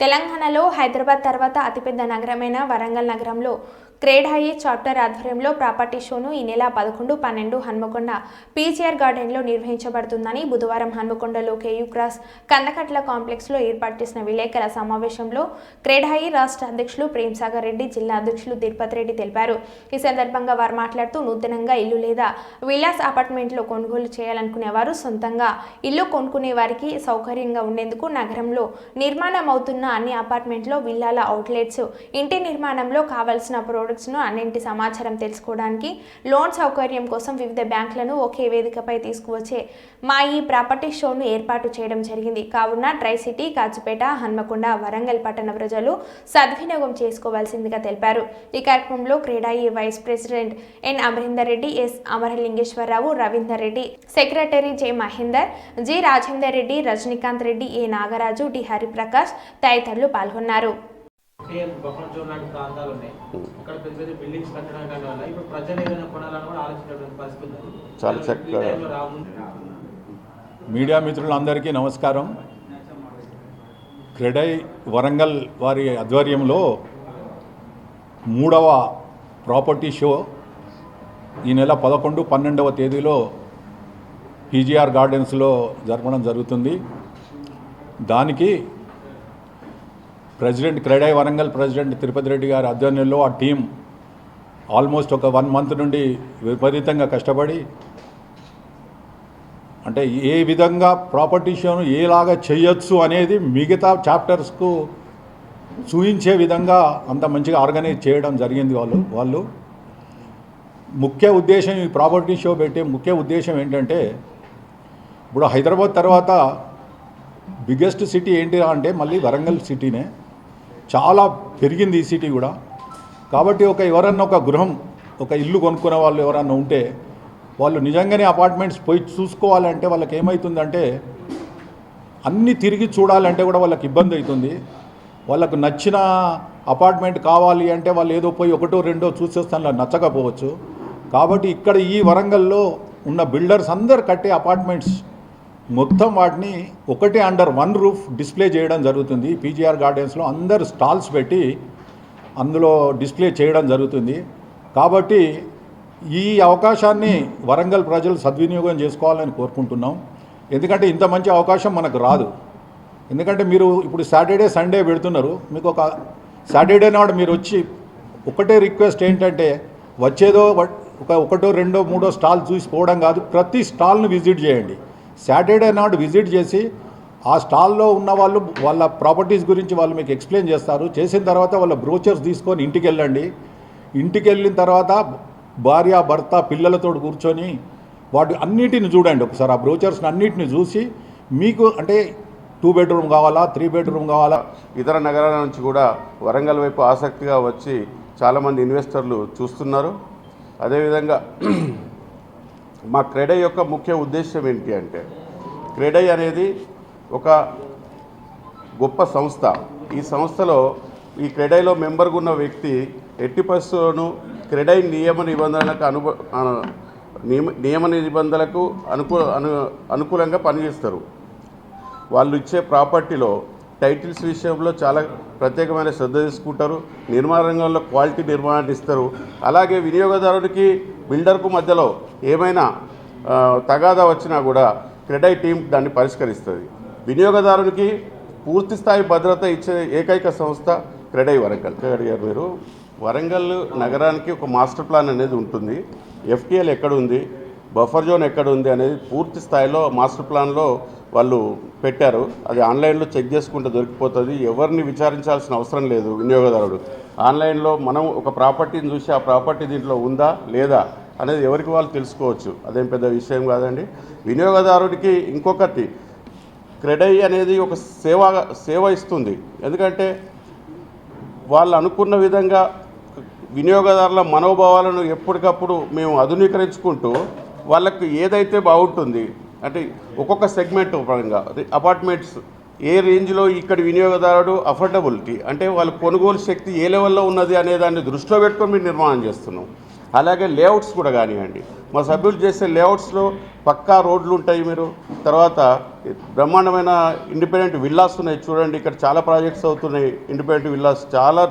తెలంగాణలో హైదరాబాద్ తర్వాత అతిపెద్ద నగరమైన వరంగల్ నగరంలో క్రేడ్ చాప్టర్ ఆధ్వర్యంలో ప్రాపర్టీ షోను ఈ నెల పదకొండు పన్నెండు హన్మకొండ పీజీఆర్ గార్డెన్లో నిర్వహించబడుతుందని బుధవారం హన్మకొండలో కేయూ క్రాస్ కందకట్ల కాంప్లెక్స్లో ఏర్పాటు చేసిన విలేకరుల సమావేశంలో క్రేడ్ రాష్ట్ర అధ్యక్షులు ప్రేమ్సాగర్ రెడ్డి జిల్లా అధ్యక్షులు తిరుపతి రెడ్డి తెలిపారు. ఈ సందర్భంగా వారు మాట్లాడుతూ నూతనంగా ఇల్లు లేదా విలాస్ అపార్ట్మెంట్లో కొనుగోలు చేయాలనుకునేవారు సొంతంగా ఇల్లు కొనుక్కునే వారికి సౌకర్యంగా ఉండేందుకు నగరంలో నిర్మాణం అవుతున్న అన్ని అపార్ట్మెంట్లో విల్లాల అవుట్లెట్స్ ఇంటి నిర్మాణంలో కావలసిన ప్రోడక్ట్స్ను అన్నింటి సమాచారం తెలుసుకోవడానికి లోన్ సౌకర్యం కోసం వివిధ బ్యాంకులను ఒకే వేదికపై తీసుకువచ్చే మా ఈ ప్రాపర్టీ షోను ఏర్పాటు చేయడం జరిగింది. కావున ట్రై సిటీ కాచిపేట హన్మకొండ వరంగల్ పట్టణ ప్రజలు సద్వినియోగం చేసుకోవాల్సిందిగా తెలిపారు. ఈ కార్యక్రమంలో CREDAI vice president N Amarinder Reddy S Amaralingeswararao Ravinder Reddy secretary J Mahender G Rajender Reddy Rajinikanth Reddy A Nagaraju D Hariprakash తదితరులు పాల్గొన్నారు. ప్రాంతాలు ఉన్నాయి అక్కడ పెద్ద పెద్ద బిల్డింగ్స్ కట్టడం కానీ వల్ల ఇప్పుడు ప్రజలు ఏదైనా కొనాలని కూడా ఆలోచించేటువంటి పరిస్థితి ఉంది. చాలా చక్కగా. మీడియా మిత్రులందరికీ నమస్కారం. క్రెడై వరంగల్ వారి ఆధ్వర్యంలో మూడవ ప్రాపర్టీ షో ఈ నెల పదకొండు పన్నెండవ తేదీలో పీజీఆర్ గార్డెన్స్లో జరపడం జరుగుతుంది. దానికి ప్రెసిడెంట్ క్రెడై వరంగల్ ప్రెసిడెంట్ తిరుపతి రెడ్డి గారి ఆధ్వర్యంలో ఆ టీం ఆల్మోస్ట్ ఒక వన్ మంత్ నుండి విపరీతంగా కష్టపడి అంటే ఏ విధంగా ప్రాపర్టీ షోను ఏలాగా చేయొచ్చు అనేది మిగతా చాప్టర్స్కు చూయించే విధంగా అంత మంచిగా ఆర్గనైజ్ చేయడం జరిగింది వాళ్ళు వాళ్ళు. ముఖ్య ఉద్దేశం ఈ ప్రాపర్టీ షో పెట్టే ముఖ్య ఉద్దేశం ఏంటంటే ఇప్పుడు హైదరాబాద్ తర్వాత బిగ్గెస్ట్ సిటీ ఏంటి అంటే మళ్ళీ వరంగల్ సిటీనే. చాలా పెరిగింది ఈ సిటీ కూడా. కాబట్టి ఒక ఎవరన్నా ఒక గృహం ఒక ఇల్లు కొనుక్కునే వాళ్ళు ఎవరన్నా ఉంటే వాళ్ళు నిజంగానే అపార్ట్మెంట్స్ పోయి చూసుకోవాలంటే వాళ్ళకి ఏమవుతుందంటే అన్నీ తిరిగి చూడాలంటే కూడా వాళ్ళకి ఇబ్బంది అవుతుంది. వాళ్ళకు నచ్చిన అపార్ట్మెంట్ కావాలి అంటే వాళ్ళు ఏదో పోయి ఒకటో రెండో చూసేస్తాను నచ్చకపోవచ్చు. కాబట్టి ఇక్కడ ఈ వరంగల్లో ఉన్న బిల్డర్స్ అందరు కట్టే అపార్ట్మెంట్స్ మొత్తం వాటిని ఒకటే అండర్ వన్ రూఫ్ డిస్ప్లే చేయడం జరుగుతుంది. పీజీఆర్ గార్డెన్స్లో అందరు స్టాల్స్ పెట్టి అందులో డిస్ప్లే చేయడం జరుగుతుంది. కాబట్టి ఈ అవకాశాన్ని వరంగల్ ప్రజలు సద్వినియోగం చేసుకోవాలని కోరుకుంటున్నాం. ఎందుకంటే ఇంత మంచి అవకాశం మనకు రాదు. ఎందుకంటే మీరు ఇప్పుడు సాటర్డే సండే పెడుతున్నారు. మీకు ఒక సాటర్డే నాడు మీరు వచ్చి ఒకటే రిక్వెస్ట్ ఏంటంటే వచ్చేదో ఒక ఒకటో రెండో మూడో స్టాల్ చూసిపోవడం కాదు. ప్రతి స్టాల్ను విజిట్ చేయండి. సాటర్డే నాడు విజిట్ చేసి ఆ స్టాల్లో ఉన్న వాళ్ళు వాళ్ళ ప్రాపర్టీస్ గురించి వాళ్ళు మీకు ఎక్స్ప్లెయిన్ చేస్తారు. చేసిన తర్వాత వాళ్ళ బ్రోచర్స్ తీసుకొని ఇంటికి వెళ్ళండి ఇంటికి వెళ్ళిన తర్వాత భార్య భర్త పిల్లలతో కూర్చొని వాటి అన్నిటిని చూడండి ఒకసారి. ఆ బ్రోచర్స్ని అన్నిటిని చూసి మీకు అంటే టూ బెడ్రూమ్ కావాలా త్రీ బెడ్రూమ్ కావాలా? ఇతర నగరాల నుంచి కూడా వరంగల్ వైపు ఆసక్తిగా వచ్చి చాలామంది ఇన్వెస్టర్లు చూస్తున్నారు. అదేవిధంగా మా క్రెడై యొక్క ముఖ్య ఉద్దేశం ఏంటి అంటే క్రెడై అనేది ఒక గొప్ప సంస్థ. ఈ సంస్థలో ఈ క్రెడైలో మెంబర్గా ఉన్న వ్యక్తి ఎట్టి పరిస్థితుల్లోనూ క్రెడై నియమ నిబంధనలకు అనుభ నియమ నియమ నిబంధనలకు అనుకూ అను అనుకూలంగా పనిచేస్తారు. వాళ్ళు ఇచ్చే ప్రాపర్టీలో టైటిల్స్ విషయంలో చాలా ప్రత్యేకమైన శ్రద్ధ తీసుకుంటారు. నిర్మాణ రంగంలో క్వాలిటీ నిర్మాణాన్ని ఇస్తారు. అలాగే వినియోగదారుడికి బిల్డర్కు మధ్యలో ఏమైనా తగాదా వచ్చినా కూడా క్రెడై టీం దాన్ని పరిష్కరిస్తుంది. వినియోగదారునికి పూర్తి స్థాయి భద్రత ఇచ్చే ఏకైక సంస్థ క్రెడై వరంగల్. అడిగారు మీరు. వరంగల్ నగరానికి ఒక మాస్టర్ ప్లాన్ అనేది ఉంటుంది. ఎఫ్టీఎల్ ఎక్కడ ఉంది? బఫర్ జోన్ ఎక్కడ ఉంది అనేది పూర్తి స్థాయిలో మాస్టర్ ప్లాన్లో వాళ్ళు పెట్టారు. అది ఆన్లైన్లో చెక్ చేసుకుంటే దొరికిపోతుంది. ఎవరిని విచారించాల్సిన అవసరం లేదు వినియోగదారుడు. ఆన్లైన్లో మనం ఒక ప్రాపర్టీని చూసి ఆ ప్రాపర్టీ దీంట్లో ఉందా లేదా అనేది ఎవరికి వాళ్ళు తెలుసుకోవచ్చు. అదేం పెద్ద విషయం కాదండి. వినియోగదారుడికి ఇంకొకటి క్రెడై అనేది ఒక సేవ సేవ ఇస్తుంది. ఎందుకంటే వాళ్ళు అనుకున్న విధంగా వినియోగదారుల మనోభావాలను ఎప్పటికప్పుడు మేము ఆధునీకరించుకుంటూ వాళ్ళకు ఏదైతే బాగుంటుంది అంటే ఒక్కొక్క సెగ్మెంట్ పరంగా. అపార్ట్మెంట్స్ ఏ రేంజ్లో ఇక్కడ వినియోగదారుడు అఫోర్డబిలిటీ అంటే వాళ్ళ కొనుగోలు శక్తి ఏ లెవెల్లో ఉన్నది అనే దాన్ని దృష్టిలో పెట్టుకొని మేము నిర్మాణం చేస్తున్నాం. అలాగే లేఅవుట్స్ కూడా కానివ్వండి. మా సభ్యులు చేసే లేఅవుట్స్లో పక్కా రోడ్లు ఉంటాయి మీరు. తర్వాత బ్రహ్మాండమైన ఇండిపెండెంట్ విల్లాస్ ఉన్నాయి. చూడండి ఇక్కడ చాలా ప్రాజెక్ట్స్ అవుతున్నాయి. ఇండిపెండెంట్ విల్లాస్ చాలా